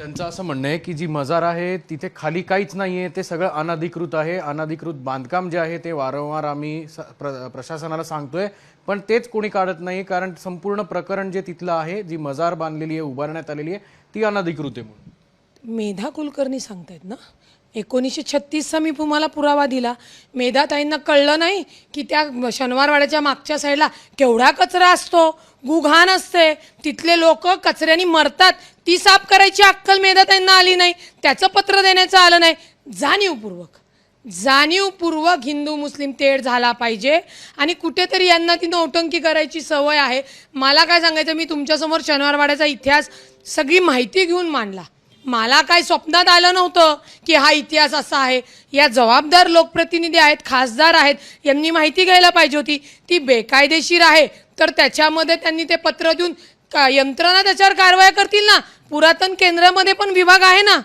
त्यांचं असं म्हणणं आहे की जी मजार आहे तिथे खाली काहीच नाही आहे ते सगळं अनधिकृत आहे. अनधिकृत बांधकाम जे आहे ते वारंवार आम्ही स- प्र- प्रशासनाला सांगतोय. पण तेच कोणी काढत नाही कारण संपूर्ण प्रकरण जे तिथलं आहे जी मजार बांधलेली आहे उभारण्यात आलेली आहे ती अनधिकृत आहे म्हणून. मेधा कुलकर्णी सांगतायत ना? एकोणीसशे छत्तीसचा मी तुम्हाला पुरावा दिला. मेधाताईंना कळलं नाही की त्या शनिवारवाड्याच्या मागच्या साईडला केवढा कचरा असतो? गुघाण असते. तिथले लोक कचऱ्याने मरतात. ती साफ करायची अक्कल मेधाताईंना आली नाही. त्याचं पत्र देण्याचं आलं नाही. जाणीवपूर्वक जाणीवपूर्वक हिंदू मुस्लिम तेढ झाला पाहिजे. आणि कुठेतरी यांना ती नौटंकी करायची सवय आहे. मला काय सांगायचं मी तुमच्यासमोर शनिवारवाड्याचा इतिहास सगळी माहिती घेऊन मांडला. मला काय स्वप्नात आलं नव्हतं की हा इतिहास असा आहे. या जबाबदार लोकप्रतिनिधी आहेत खासदार आहेत यांनी माहिती घ्यायला पाहिजे होती. ती बेकायदेशीर आहे. तर त्याच्यामध्ये त्यांनी ते पत्र देऊन का- यंत्रणा त्याच्यावर कारवाया करतील ना? पुरातन केंद्रामध्ये पण विभाग आहे ना?